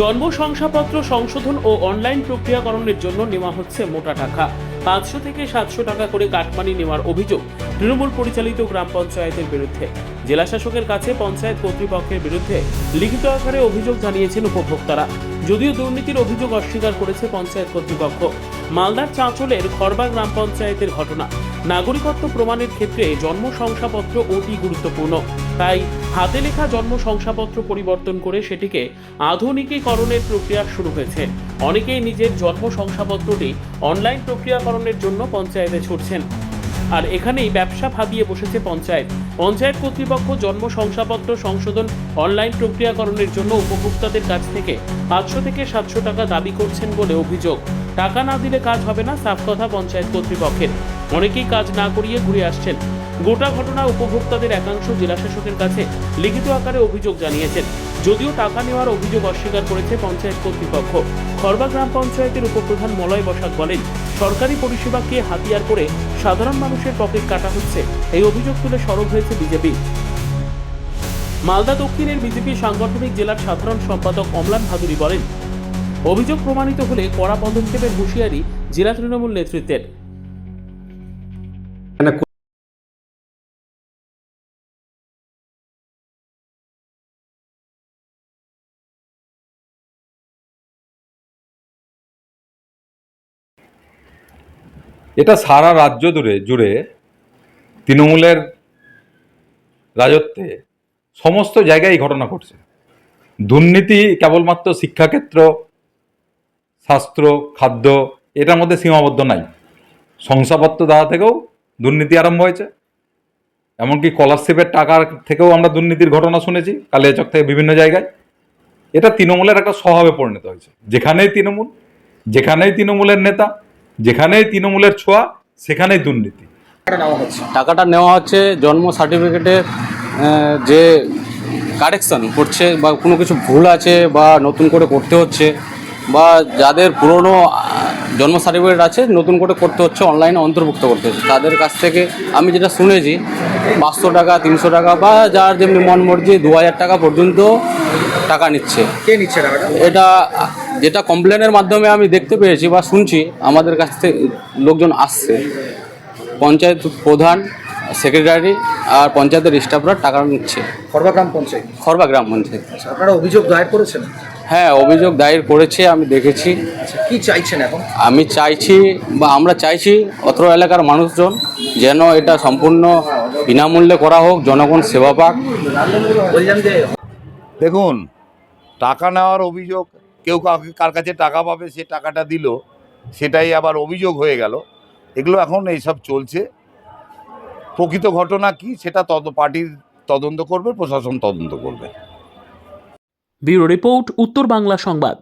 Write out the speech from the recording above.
জন্ম শংসাপত্র সংশোধন ও অনলাইন প্রক্রিয়াকরণের জন্য নেওয়া হচ্ছে মোটা টাকা। পাঁচশো থেকে সাতশো টাকা করে কাটমানি নেওয়ার অভিযোগ তৃণমূল পরিচালিত গ্রাম পঞ্চায়েতের বিরুদ্ধে। জেলা শাসকের কাছে পঞ্চায়েত কর্তৃপক্ষের বিরুদ্ধে লিখিত আকারে অভিযোগ জানিয়েছেন উপভোক্তারা। যদিও দুর্নীতির অভিযোগ অস্বীকার করেছে পঞ্চায়েত কর্তৃপক্ষ। মালদার চাঁচলের খরবা গ্রাম পঞ্চায়েতের ঘটনা। নাগরিকত্ব প্রমাণের ক্ষেত্রে জন্ম শংসাপত্র অতি গুরুত্বপূর্ণ। তাই হাতে লেখা জন্ম শংসাপত্র পরিবর্তন করে সেটিকে আধুনিকীকরণের প্রক্রিয়া শুরু হয়েছে। অনেকেই নিজের জন্ম শংসাপত্রটি অনলাইন প্রক্রিয়াকরণের জন্য পঞ্চায়েতে ছুটছেন। আর এখানেই ব্যবসা ভাবিয়ে বসেছে পঞ্চায়েত। পঞ্চায়েত কর্তৃপক্ষ জন্ম শংসাপত্র সংশোধন অনলাইন প্রক্রিয়াকরণের জন্য উপভোক্তাদের কাছ থেকে পাঁচশো থেকে সাতশো টাকা দাবি করছেন বলে অভিযোগ। টাকা না দিলে কাজ হবে না, সাফ কথা পঞ্চায়েত কর্তৃপক্ষের। অনেকেই কাজ না করিয়ে ঘুরে আসছেন। গোটা ঘটনা উপভোক্তাদের একাংশ জেলাশাসকের কাছে লিখিত আকারে অভিযোগ জানিয়েছেন। যদিও টাকা নেওয়ার অভিযোগ অস্বীকার করেছে পঞ্চায়েত কর্তৃপক্ষ। খরবা গ্রাম পঞ্চায়েতের উপপ্রধান মলয় বসাক বলেন, সরকারি পরিষেবাকে হাতিয়ার করে সাধারণ মানুষের পকেট কাটা হচ্ছে, এই অভিযোগ তুলে সরব হয়েছে বিজেপি। মালদা দক্ষিণের বিজেপি সাংগঠনিক জেলার সাধারণ সম্পাদক অমলান ভাদুরী বলেন, অভিযোগ প্রমাণিত হলে কড়া পদক্ষেপের হুঁশিয়ারি জেলা তৃণমূল নেতৃত্বের। এটা সারা রাজ্য জুড়ে জুড়ে তৃণমূলের রাজত্বে সমস্ত জায়গায় এই ঘটনা ঘটছে। দুর্নীতি কেবলমাত্র শিক্ষাক্ষেত্র, স্বাস্থ্য, খাদ্য, এটার মধ্যে সীমাবদ্ধ নাই। শংসাপত্র দেওয়া থেকেও দুর্নীতি আরম্ভ হয়েছে। এমনকি স্কলারশিপের টাকার থেকেও আমরা দুর্নীতির ঘটনা শুনেছি, কালিয়াচক থেকে বিভিন্ন জায়গায়। এটা তৃণমূলের একটা স্বভাবে পরিণত হয়েছে। যেখানেই তৃণমূল, যেখানেই তৃণমূলের নেতা যেখানেই তৃণমূলের ছোঁয়া সেখানেই দুর্নীতি। টাকাটা নেওয়া হচ্ছে জন্ম সার্টিফিকেটের যে কারেকশন করছে বা কোনো কিছু ভুল আছে বা নতুন করে করতে হচ্ছে বা যাদের পুরনো জন্ম সার্টিফিকেট আছে নতুন করে করতে হচ্ছে অনলাইনে অন্তর্ভুক্ত করতে হচ্ছে। তাদের কাছ থেকে আমি যেটা শুনেছি পাঁচশো টাকা তিনশো টাকা বা যার যেমনি মন মর্জি দু হাজার টাকা পর্যন্ত টাকা নিচ্ছে। কে নিচ্ছে টাকাটা? এটা যেটা কমপ্লেনের মাধ্যমে আমি দেখতে পেয়েছি বা শুনছি আমাদের কাছ থেকে লোকজন আসছে। পঞ্চায়েত প্রধান সেক্রেটারি আর পঞ্চায়েতের স্টাফরা টাকা নিচ্ছে। খড়বা গ্রাম পঞ্চায়েত? খরবা গ্রাম পঞ্চায়েত। আচ্ছা, আপনারা অভিযোগ দায়ের করেছেন? হ্যাঁ অভিযোগ দায়ের করেছে আমি দেখেছি। আচ্ছা কি চাইছেন এখন? আমি চাইছি বা আমরা চাইছি অত্র এলাকার মানুষজন যেন এটা সম্পূর্ণ বিনামূল্যে করা হোক জনগণ সেবা পাক। দেখুন টাকা নেওয়ার অভিযোগ কেউ কার কাছে টাকা পাবে, সে টাকাটা দিল, সেটাই আবার অভিযোগ হয়ে গেল। এগুলো এখন এইসব চলছে। প্রকৃত ঘটনা কি, সেটা তদ পার্টির তদন্ত করবে, প্রশাসন তদন্ত করবে। ব্যুরো রিপোর্ট, উত্তর বাংলা সংবাদ।